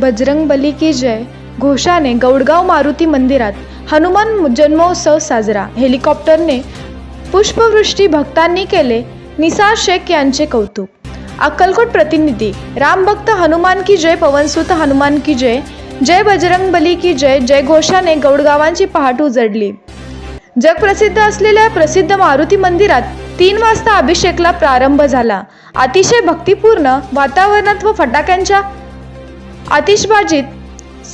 बजरंग बली की जय. घोषाने गौडगाव मारुती मंदिरात हनुमान जन्मोत्सव साजरा. हेलिकॉप्टरने पुष्पवृष्टी भक्तांनी केले. निसार शेख यांचे कौतुक. अक्कलकोट प्रतिनिधी रामभक्त हनुमान की जय पवनसुत हनुमान की जय. जय बजरंग बली की जय. जय घोषाने गौडगावांची पहाट उजडली. जगप्रसिद्ध असलेल्या प्रसिद्ध मारुती मंदिरात तीन वाजता अभिषेकला प्रारंभ झाला. अतिशय भक्तिपूर्ण वातावरणात व फटाक्यांच्या आतिषबाजीत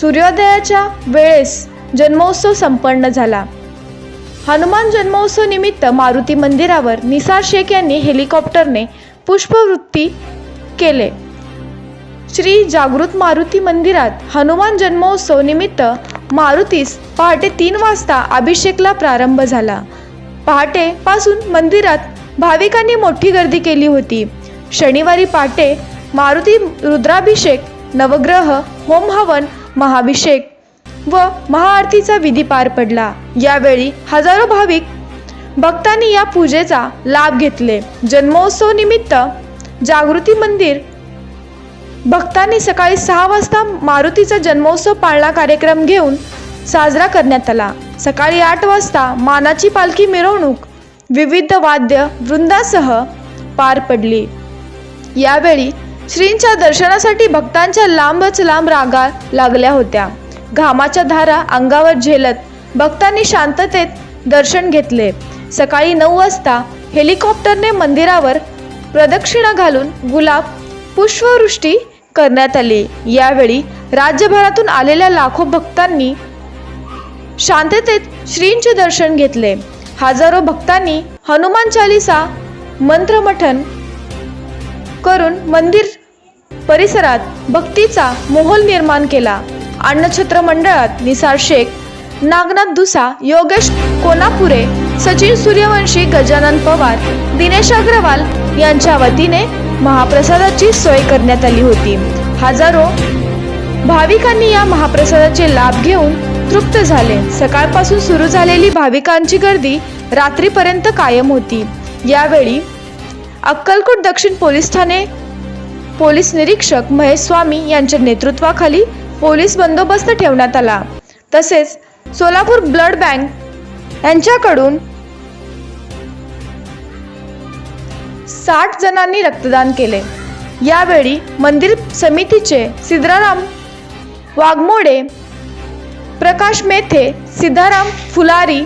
सूर्योदयाच्या वेळेस जन्मोत्सव संपन्न झाला. हनुमान जन्मोत्सव निमित्त मारुती मंदिरावर निसार शेख यांनी हेलिकॉप्टरने पुष्पवृत्ती केले. श्री जागृत मारुती मंदिरात हनुमान जन्मोत्सव निमित्त मारुतीस पहाटे तीन वाजता अभिषेकला प्रारंभ झाला. पहाटेपासून मंदिरात भाविकांनी मोठी गर्दी केली होती. शनिवारी पहाटे मारुती रुद्राभिषेक नवग्रह होम हवन महाभिषेक व महाआरतीचा विधी पार पडला. यावेळी हजारो भाविक भक्तांनी या पूजेचा लाभ घेतले. जन्मोत्सव निमित्त जागृती मंदिर भक्तांनी सकाळी सहा वाजता मारुतीचा जन्मोत्सव पाळणा कार्यक्रम घेऊन साजरा करण्यात आला. सकाळी आठ वाजता मानाची पालखी मिरवणूक विविध वाद्य वृंदासह पार पडली. यावेळी श्रींच्या दर्शनासाठी भक्तांच्या लांबच लांब रागा लागल्या होत्या. घामाच्या धारा अंगावर झेलत भक्तांनी शांततेत दर्शन घेतले. सकाळी नऊ वाजता हेलिकॉप्टरने मंदिरावर प्रदक्षिणा घालून गुलाब पुष्पवृष्टी करण्यात आली. यावेळी राज्यभरातून आलेल्या लाखो भक्तांनी शांततेत श्रींचे दर्शन घेतले. हजारो भक्तांनी हनुमान चालिसा मंत्रमठन करून मंदिर परिसरात भक्तीचा मोहोल निर्माण केला. अन्नछत्र मंडळात निसार शेख नागनाथ दुसा योगेश कोनापुरे सचिन सूर्यवंशी गजानन पवार दिनेश अग्रवाल यांच्या वतीने महाप्रसादाची सोय करण्यात आली होती. हजारो भाविकांनी या महाप्रसादाचे लाभ घेऊन तृप्त झाले. सकाळपासून सुरू झालेली भाविकांची गर्दी रात्रीपर्यंत कायम होती. यावेळी अक्कलकोट दक्षिण पोलीस ठाणे पोलीस निरीक्षक महेश स्वामी यांच्या नेतृत्वाखाली पोलीस बंदोबस्त ठेवण्यात आला. तसेच सोलापूर ब्लड बँक यांच्याकडून साठ जणांनी रक्तदान केले. यावेळी मंदिर समितीचे सिद्धराम वाघमोडे प्रकाश मेथे सिद्धाराम फुलारी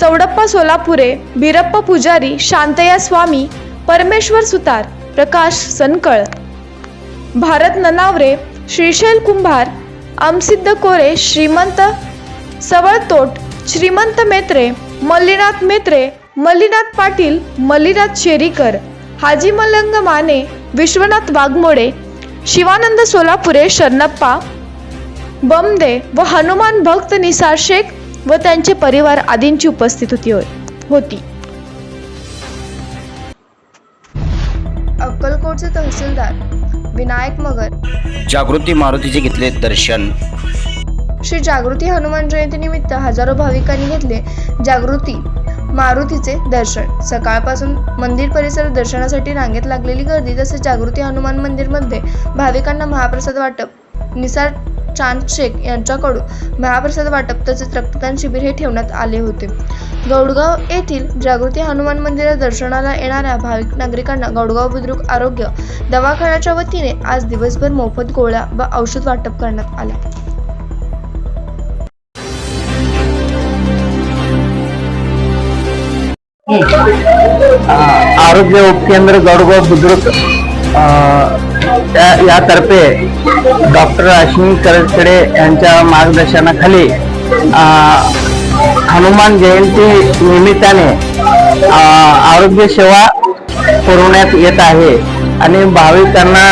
चौडप्पा सोलापुरे बिरप्पा पुजारी शांतया स्वामी परमेश्वर सुतार प्रकाश सनकळ भारत ननावरे श्रीशैल कुंभार अमसिद्ध कोरे श्रीमंत सवळतोट श्रीमंत मेत्रे मल्लीनाथ मेत्रे मल्लीनाथ पाटील मल्लीनाथ शेरीकर हाजी मलंग माने विश्वनाथ वाघमोडे शिवानंद सोलापुरे शरणप्पा बमदे व हनुमान भक्त निसार शेख व त्यांचे परिवार आदींची उपस्थित होती होती. अक्कलकोटचे तहसीलदार विनायक मगर. जागृती मारुतीचे घेतले दर्शन. श्री जागृती हनुमान जयंतीनिमित्त हजारो भाविकांनी घेतले जागृती मारुतीचे दर्शन. सकाळपासून मंदिर परिसरात दर्शनासाठी रांगेत लागलेली गर्दी तसेच जागृती हनुमान मंदिरमध्ये भाविकांना महाप्रसाद वाटप निसार चांद शेख यांच्याकडून महाप्रसाद वाटप तसेच रक्तदान शिबिर हे ठेवण्यात आले होते. गौडगाव येथील जागृती हनुमान मंदिरात दर्शनाला येणाऱ्या भाविक नागरिकांना गौडगाव बुद्रुक आरोग्य दवाखान्याच्या वतीने आज दिवसभर मोफत गोळ्या व औषध वाटप करण्यात आले. आरोग्य उपकेंद्र गौडगाव बुद्रुक यातर्फे डॉक्टर अश्विनी करडकडे यांच्या मार्गदर्शनाखाली हनुमान जयंती निमित्ताने आरोग्य सेवा पुरवण्यात येत आहे आणि भाविकांना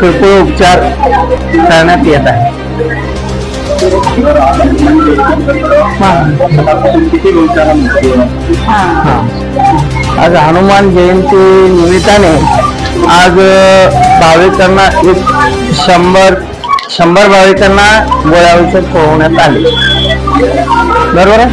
किरकोळ उपचार करण्यात येत आहे. आज हनुमान जयंती निमित्ताने आज भाविकांना एक शंभर शंभर भाविकांना गोळ्या औषध पुरवण्यात आले. बरोबर आहे?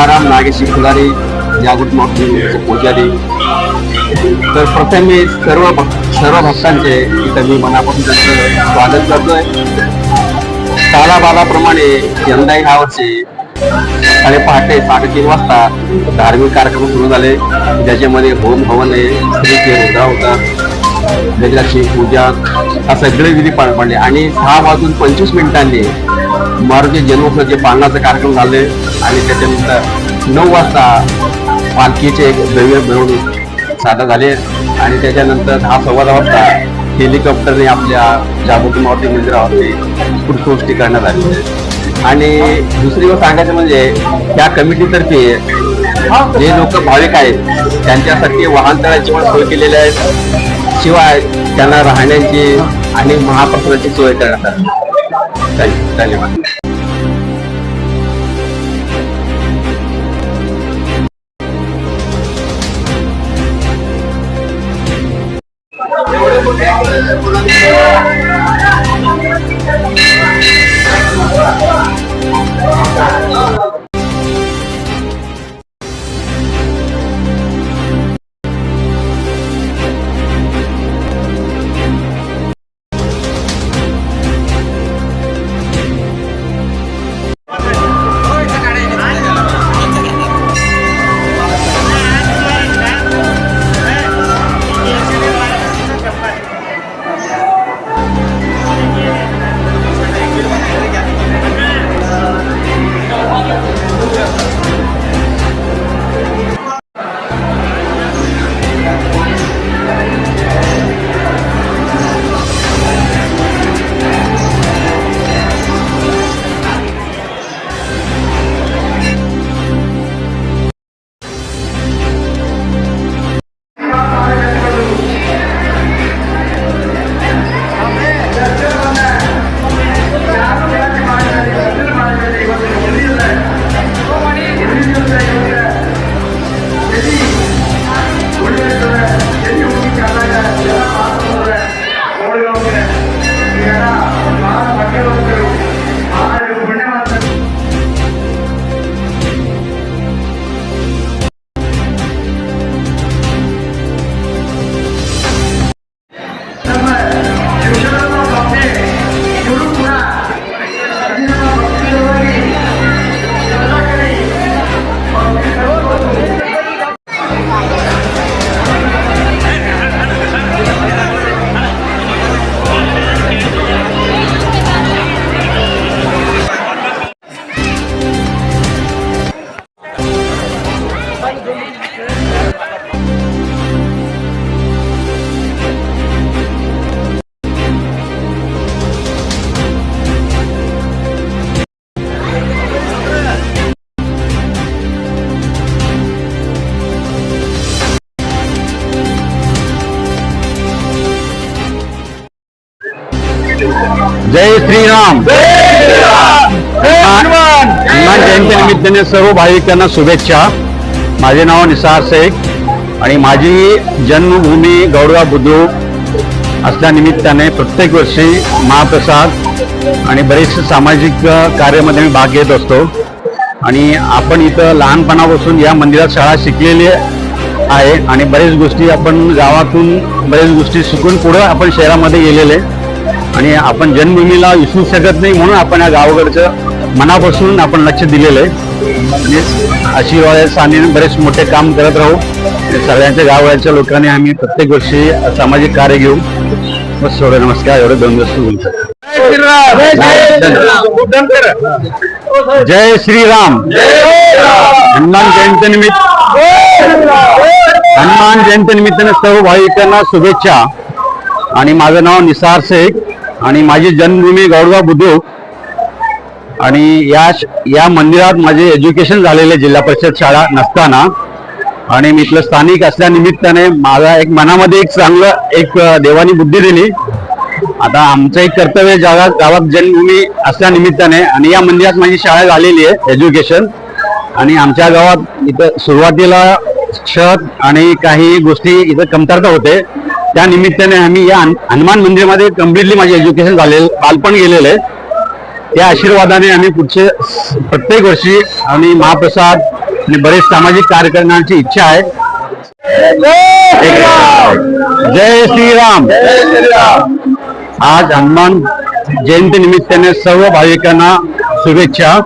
सिद्धाराम नागेशी फुलारी जागृत महोत्सव पुजारी तर प्रथम मी सर्व सर्व भक्तांचे इथं मी मनापासून त्यांचं स्वागत करतोय. कालाबालाप्रमाणे यंदा यंदाही ह्या वर्षी आणि पहाटे साडेतीन वाजता धार्मिक कार्यक्रम सुरू झाले. ज्याच्यामध्ये होम हवन आहे स्त्रीचे रुद्रा होता गजराची पूजा हा सगळे विधी पार पडले. आणि सहा वाजून पंचवीस मिनिटांनी मारुती जन्मोत्सवाचे पालनाचे कार्यक्रम झाले आणि त्याच्यानंतर नऊ वाजता पालखीचे एक द्रव्य मिळवणूक सादर झाले. आणि त्याच्यानंतर दहा सव्वा दहा वाजता हेलिकॉप्टरने आपल्या जागृती मारुती मंदिरावरती पुष्पवृष्टी करण्यात आली. आणि दुसरी गोष्ट सांगायचं म्हणजे त्या कमिटीतर्फे जे लोक भाविक आहेत त्यांच्यासाठी वाहनतळाची पण सोय केलेली आहे. शिवाय त्यांना राहण्याची आणि महाप्रसादाची सोय करण्यात आली. 可以带你玩 जय श्रीराम. हनुमान. जयंती निमित्ताने सर्व भाविकांना शुभेच्छा. माझे नाव निसार शेख आणि माझी जन्मभूमी गौरवा बुद्रुक असल्यानिमित्ताने प्रत्येक वर्षी महाप्रसाद आणि बरेचसे सामाजिक कार्यामध्ये मी भाग घेत असतो. आणि आपण इथं लहानपणापासून या मंदिरात शाळा शिकलेली आहे आणि बरेच गोष्टी आपण गावातून बरेच गोष्टी शिकून पुढे आपण शहरामध्ये गेलेले. आणि आपण जन्मभूमीला विसरू शकत नाही म्हणून आपण या गावाकडचं मनापासून आपण लक्ष दिलेलं आहे. आणि आशीर्वाद साने बरेच मोठे काम करत राहू. सगळ्यांच्या गावाच्या लोकांनी आम्ही प्रत्येक वर्षी सामाजिक कार्य घेऊ. बस एवढं नमस्कार एवढं दोन दिवस बोलतो जय श्रीराम. हनुमान जयंती निमित्त हनुमान जयंती निमित्ताने सर्व भाविकांना शुभेच्छा. आणि माझं नाव निसार शेख. आणि माझी जन्मभूमी गौरवा बुद्रुक आणि या या मंदिरात माझे एज्युकेशन झालेले जिल्हा परिषद शाळा नसताना आणि मी इथलं स्थानिक असल्यानिमित्ताने माझा एक मनामध्ये एक चांगलं एक देवानी बुद्धी दिली. आता आमचं एक कर्तव्य गावात गावात जन्मभूमी असल्यानिमित्ताने आणि या मंदिरात माझी शाळा झालेली आहे एज्युकेशन आणि आमच्या गावात इथं सुरुवातीला छत आणि काही गोष्टी इथं कमतरता होते. त्या निमित्ताने आम्ही या हनुमान मंदिरमध्ये कम्प्लिटली माझे एज्युकेशन झालेलं बालपण गेलेलं. आहे त्या आशीर्वादाने आम्ही पुढचे प्रत्येक वर्षी आम्ही महाप्रसाद आणि बरेच सामाजिक कार्य करण्याची इच्छा आहे. जय श्रीराम. आज हनुमान जयंती निमित्ताने सर्व भाविकांना शुभेच्छा.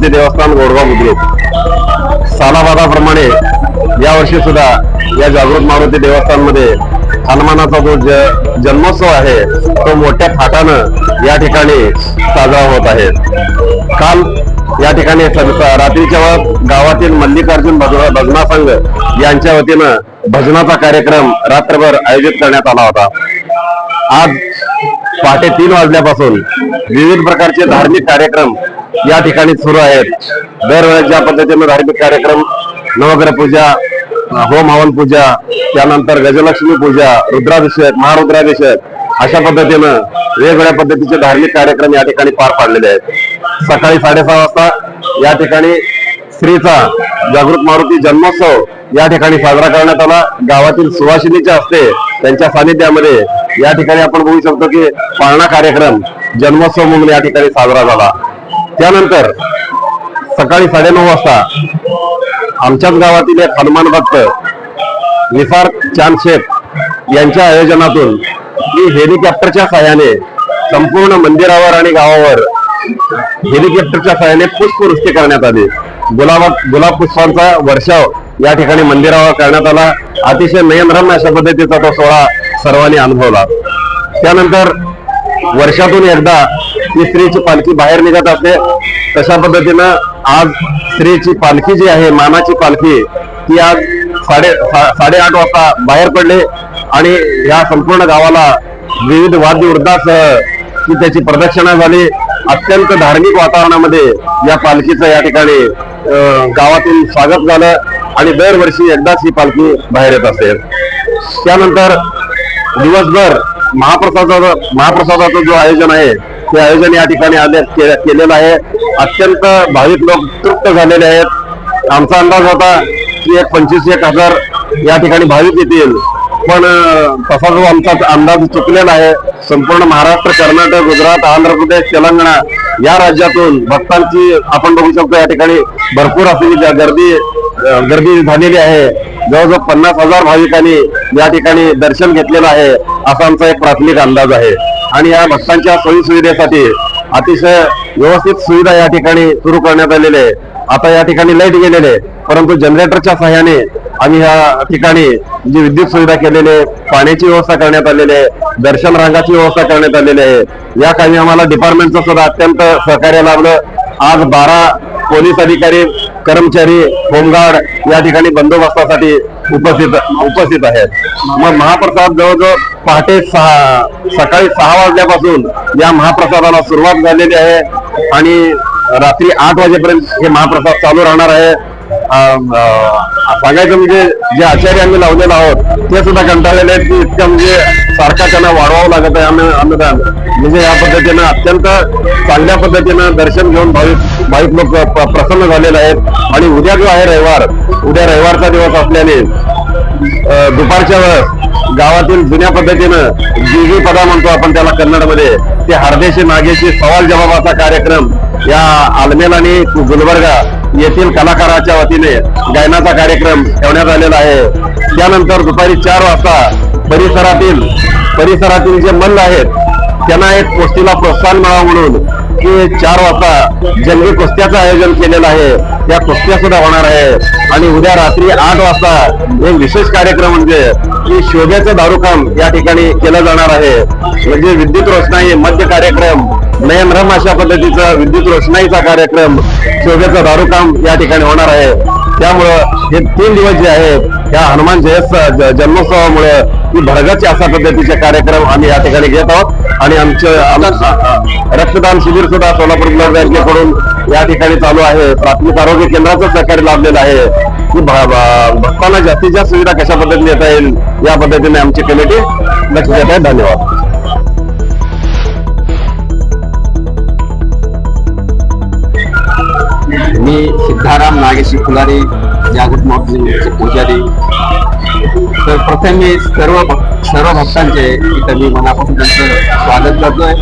जागृत देवस्थान गोडगाव बुद्रुक. सालाबादाप्रमाणे यावर्षी सुद्धा या जागृत मारुती देवस्थानमध्ये हनुमानाचा जो ज जन्मोत्सव आहे तो मोठ्या फाटानं या ठिकाणी साजरा होत आहे. काल या ठिकाणी रात्रीच्या वेळात गावातील मल्लिकार्जुन भजना संघ यांच्या वतीनं भजनाचा कार्यक्रम रात्रभर आयोजित करण्यात आला होता. आज पहाटे तीन वाजल्यापासून विविध प्रकारचे धार्मिक कार्यक्रम या ठिकाणी सुरू आहेत. दरवेळेस ज्या पद्धतीने धार्मिक कार्यक्रम नवग्रह पूजा होम हवन पूजा त्यानंतर गजलक्ष्मी पूजा रुद्राभिषेक महारुद्राभिषेक अशा पद्धतीनं वेगवेगळ्या पद्धतीचे धार्मिक कार्यक्रम या ठिकाणी पार पाडलेले आहेत. सकाळी साडेसहा वाजता या ठिकाणी स्त्रीचा जागृत मारुती जन्मोत्सव या ठिकाणी साजरा करण्यात आला. गावातील सुवासिनीच्या हस्ते त्यांच्या सानिध्यामध्ये या ठिकाणी आपण बघू शकतो की पाळणा कार्यक्रम जन्मोत्सव म्हणून या ठिकाणी साजरा झाला. त्यानंतर सकाळी साडेनऊ वाजता आमच्याच गावातील एक हनुमान भक्त निसार चांद शेख यांच्या आयोजनातून मी हेलिकॉप्टरच्या सहाय्याने संपूर्ण मंदिरावर आणि गावावर हेलिकॉप्टरच्या सहाय्याने पुष्पवृष्टी करण्यात आली. गुलाबा गुलाब पुष्पांचा वर्षाव या ठिकाणी मंदिरावर करण्यात आला. अतिशय नयनरम्य अशा पद्धतीचा तो सोहळा सर्वांनी अनुभवला. त्यानंतर वर्षातून एकदा ही स्त्रीची पालखी बाहेर निघत असते. तशा पद्धतीनं आज स्त्रीची पालखी जी आहे मानाची पालखी ती आज साडे सा- साडेआठ वाजता बाहेर पडले आणि या संपूर्ण गावाला विविध वाद्यवृद्धासह की त्याची प्रदक्षिणा झाली. अत्यंत धार्मिक वातावरणामध्ये या पालखीचं या ठिकाणी अं, गावातून स्वागत झालं आणि दरवर्षी एकदाच ही पालखी बाहेर येत असेल त्यानंतर दिवसभर महाप्रसादाचं महाप्रसादाचं जो आयोजन आहे ते आयोजन या ठिकाणी आले के- केलेलं आहे. अत्यंत भाविक लोक तृप्त झालेले आहेत. आमचा अंदाज होता की एक पंचवीस एक हजार या ठिकाणी भाविक येतील. पण तसा जो आमचा अंदाज चुकलेला आहे संपूर्ण महाराष्ट्र कर्नाटक गुजरात आंध्र प्रदेश तेलंगणा या राज्यातून भक्तांची आपण बघू शकतो या ठिकाणी भरपूर असलेली गर्दी गर्दी झालेली आहे. जवळजवळ पन्नास हजार भाविकांनी या ठिकाणी दर्शन घेतलेलं आहे. असा आमचा एक प्राथमिक अंदाज आहे. आणि या भक्तांच्या सोयी सुविधेसाठी अतिशय व्यवस्थित सुविधा या ठिकाणी सुरू करण्यात आलेली आहे. आता या ठिकाणी लाइट गेलेले परंतु जनरेटरच्या सहाय्याने आम्ही या ठिकाणी जी विद्युत सुविधा केलेली आहे पाण्याची व्यवस्था करण्यात आलेली आहे दर्शन रांगाची व्यवस्था करण्यात आलेली आहे. या कामी आम्हाला डिपार्टमेंटचं सुद्धा अत्यंत सहकार्य लाभलं. आज बारा पोलीस अधिकारी कर्मचारी होमगार्ड या ठिकाणी बंदोबस्तासाठी उपस्थित उपस्थित आहेत. मग महाप्रसाद जवळजवळ पहाटे सहा सकाळी सहा वाजल्यापासून या महाप्रसादाला सुरुवात झालेली आहे. आणि रात्री आठ वाजेपर्यंत हे महाप्रसाद चालू राहणार आहे. सांगायचं म्हणजे जे आचार्य आम्ही लावलेलो आहोत ते सुद्धा कंटाळलेले आहेत की इतकं म्हणजे सारखा त्यांना वाढवावं लागत आहे. आम्ही अन्नदान म्हणजे या पद्धतीनं अत्यंत चांगल्या पद्धतीनं दर्शन घेऊन भाविक भाविक लोक प्रसन्न झालेले आहेत. आणि उद्या जो आहे रविवार उद्या रविवारचा दिवस असल्याने दुपारच्या वेळ गावातील जुन्या पद्धतीनं जीवी पदा म्हणतो आपण त्याला कन्नडमध्ये ते हरदेशी नागेशी सवाल जबाबाचा कार्यक्रम या आलमेल आणि गुलबर्गा येथील कलाकाराच्या वतीने गायनाचा कार्यक्रम ठेवण्यात आलेला आहे. त्यानंतर दुपारी चार वाजता परिसरातील परिसरातील जे मल्ल आहेत त्यांना एक गोष्टीला प्रोत्साहन मिळावं म्हणून की चार वाजता जंगी कुस्त्याचं आयोजन केलेलं आहे. त्या कुस्त्या सुद्धा होणार आहे. आणि उद्या रात्री आठ वाजता एक विशेष कार्यक्रम म्हणजे की शोभेचं दारूकाम या ठिकाणी केलं जाणार आहे. म्हणजे विद्युत रोषणाई मध्य कार्यक्रम नयनरम अशा पद्धतीचा विद्युत रोषणाईचा कार्यक्रम शोभेचं दारूकाम या ठिकाणी होणार आहे. त्यामुळं हे तीन दिवस जे आहेत या हनुमान जयंत जन्मोत्सवामुळे ही भरगच अशा पद्धतीचे कार्यक्रम आम्ही या ठिकाणी घेत आहोत. आणि आमचं रक्तदान शिबिर सुद्धा सोलापूर ब्लड बँकेकडून या ठिकाणी चालू आहे. प्राथमिक आरोग्य केंद्राचं सहकार्य लाभलेलं आहे. की भक्तांना जास्तीत जास्त सुविधा कशा पद्धतीने येता येईल या पद्धतीने आमची कमिटी लक्ष देत आहे. धन्यवाद. मी सिद्धाराम नागेशी फुलारी जागृत महोत्सवचे पुजारी. तर प्रथम मी सर्व सर्व भक्तांचे इथं मी मनापासून त्यांचं स्वागत करतोय.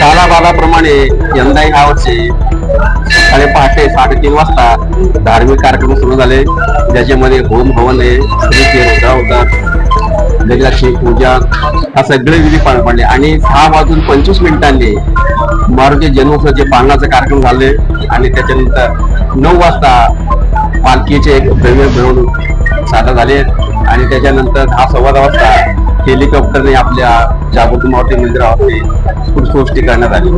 कालाबालाप्रमाणे यंदाही ह्या वर्षी सकाळी पहाटे साडेतीन वाजता धार्मिक कार्यक्रम सुरू झाले. ज्याच्यामध्ये होम हवन आहे स्त्रीचे रोजा होतात गजलक्ष्मी पूजा हा सगळे विधी पार पडले आणि सहा वाजून पंचवीस मिनिटांनी मारुती जन्मोत्सवाचे पालनाचे कार्यक्रम झाले आणि त्याच्यानंतर नऊ वाजता पालखीचे एक भव्य मिरवणूक सादर झाले. आणि त्याच्यानंतर हा सव्वा दहा वाजता हेलिकॉप्टरने आपल्या जागृती मारुती मंदिरावरती पुष्पवृष्टी करण्यात आली.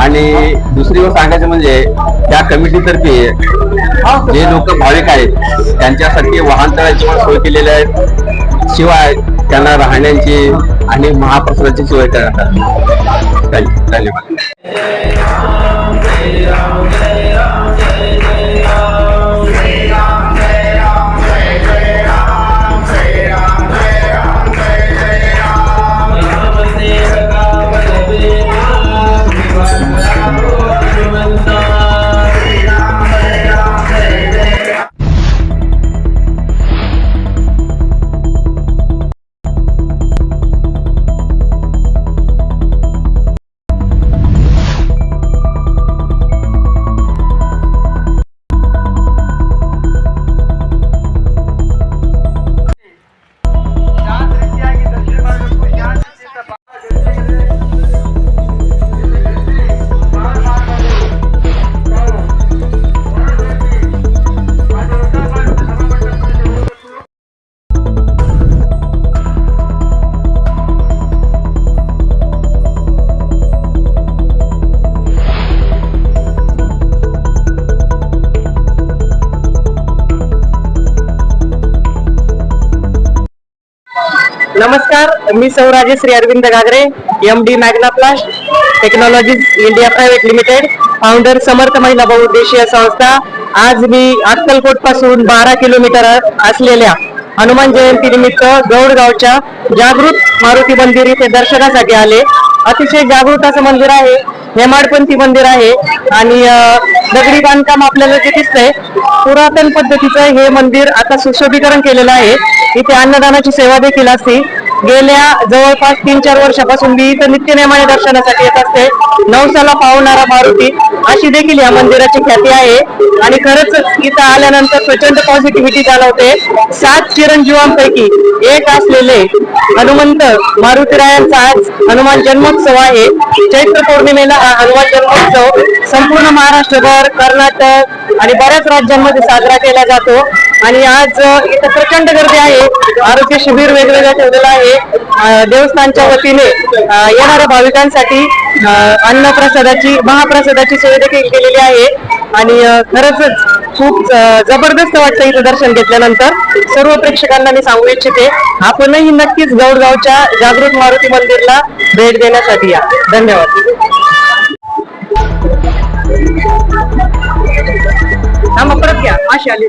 आणि दुसरी गोष्ट सांगायचं म्हणजे त्या कमिटीतर्फे जे लोक भाविक आहेत त्यांच्यासाठी वाहनतळाची पण सोय केलेली आहे. शिवाय त्यांना राहण्याची आणि महाप्रसादाची सोय करण्यात आली. धन्यवाद. नमस्कार मी Sauraje Shri Arvind Gagare M D Magna Plast Technologies India private limited founder Samarth महिला बहुउद्देशीय संस्था. आज मी अक्कलकोटपासून बारा किलोमीटर असलेल्या हनुमान जयंती निमित्त गौडगावच्या जागृत मारुती मंदिर इथे दर्शनासाठी आले. अतिशय जागृत असं मंदिर आहे हेमाडपंथी मंदिर आहे आणि दगडी बांधकाम आपल्याला जे दिसतंय पुरातन पद्धतीचं हे मंदिर आता सुशोभीकरण केलेलं आहे. इथे अन्नदानाची सेवा देखील असते. गेल्या जवळपास तीन चार वर्षापासून मी इथं नित्यनेमाने दर्शनासाठी येत असते. नवसाला पावणारा मारुती अशी देखील या मंदिराची ख्याती आहे. आणि खरंच इथं आल्यानंतर प्रचंड पॉझिटिव्हिटी जाणवते. सात चिरंजीवांपैकी एक असलेले हनुमंत मारुतीरायांचा आज हनुमान जन्मोत्सव आहे. चैत्र पौर्णिमेला हा हनुमान जन्मोत्सव संपूर्ण महाराष्ट्रभर कर्नाटक आणि बऱ्याच राज्यांमध्ये साजरा केला जातो. आणि आज इथं प्रचंड गर्दी आहे. आरोग्य शिबिर वेगवेगळं ठेवलेलं आहे. देवस्थानच्या वतीने येणाऱ्या भाविकांसाठी अन्न अन्नप्रसादाची महाप्रसादाची सोय देखील केलेली आहे. आणि खरंच खूप जबरदस्त वाटतं इथं दर्शन घेतल्यानंतर. सर्व प्रेक्षकांना मी सांगू इच्छिते आपणही नक्कीच गौडगावच्या जागृत मारुती मंदिरला भेट देण्यासाठी या. धन्यवाद. परत घ्या माशी आली.